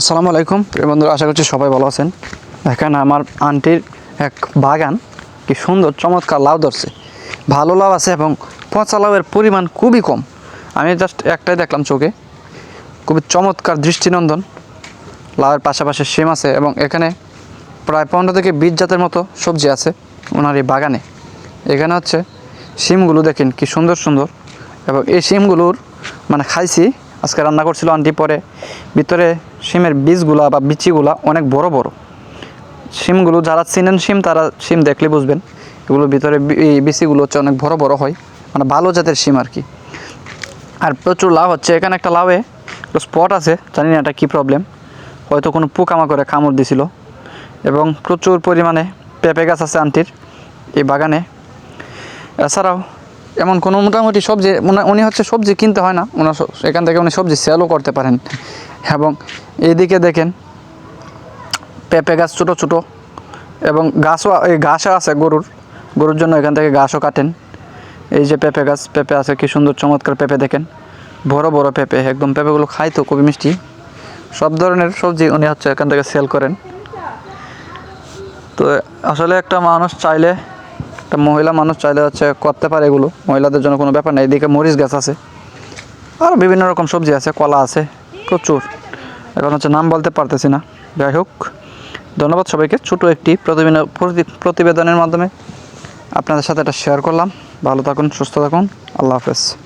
আসসালামু আলাইকুম। প্রিয় বন্ধুরা, আশা করছি সবাই ভালো আছেন। এখানে আমার আন্টির এক বাগান, কি সুন্দর, চমৎকার লাউ ধরছে। ভালো লাউ আছে এবং পচা লাউয়ের পরিমাণ খুবই কম। আমি জাস্ট একটাই দেখলাম চোখে। খুবই চমৎকার দৃষ্টিনন্দন। লাউয়ের পাশাপাশি শিম আছে এবং এখানে প্রায় পনেরো থেকে বিশ জাতের মতো সবজি আছে ওনার এই বাগানে। এখানে হচ্ছে শিমগুলো দেখেন কি সুন্দর সুন্দর। এবং এই শিমগুলোর মানে খাইছি আজকে রান্না করছিল আন্টি, পরে ভিতরে শিমের বীজগুলা বা বিচিগুলা অনেক বড় বড়। শিমগুলো যারা চিনেন শিম তারা শিম দেখলে বুঝবেন। এগুলো ভিতরে বিচিগুলো হচ্ছে অনেক বড় বড় হয় মানে ভালো জাতের শিম আর কি। আর প্রচুর লাভ হচ্ছে। এখানে একটা লাভে স্পট আছে, জানি না এটা কী প্রবলেম হয়তো কোনো পোকামাকড়ে কামড় দিছিল। এবং প্রচুর পরিমাণে পেঁপে গাছ আছে আন্টির, এই বাগানে। এছাড়াও এমন কোনো মোটামুটি সবজি উনা- হচ্ছে সবজি কিনতে হয় না। ওনার এখান থেকে উনি সবজি সেলও করতে পারেন। এবং এইদিকে দেখেন, পেঁপে গাছ ছোটো ছোটো, এবং গাছও এই ঘাসও আছে গরুর। গরুর জন্য এখান থেকে ঘাসও কাটেন। এই যে পেঁপে গাছ, পেঁপে আছে, কি সুন্দর চমৎকার পেঁপে দেখেন। বড় বড় পেঁপে, একদম পেঁপেগুলো খাই তো, খুবই মিষ্টি। সব ধরনের সবজি উনি হচ্ছে এখান থেকে সেল করেন। তো আসলে একটা মানুষ চাইলে একটা মহিলা মানুষ চাইলে হচ্ছে করতে পারে এগুলো। মহিলাদের জন্য কোনো ব্যাপার নেই এদিকে মরিচ গাছ আছে। আর বিভিন্ন রকম সবজি আছে, কলা আছে, প্রচুর। এখন হচ্ছে নাম বলতে পারতেছি না। যাই হোক, ধন্যবাদ সবাইকে। ছোটো একটি প্রতিবেদন প্রতি- প্রতিবেদনের মাধ্যমে আপনাদের সাথে এটা শেয়ার করলাম। ভালো থাকুন, সুস্থ থাকুন। আল্লাহ হাফেজ।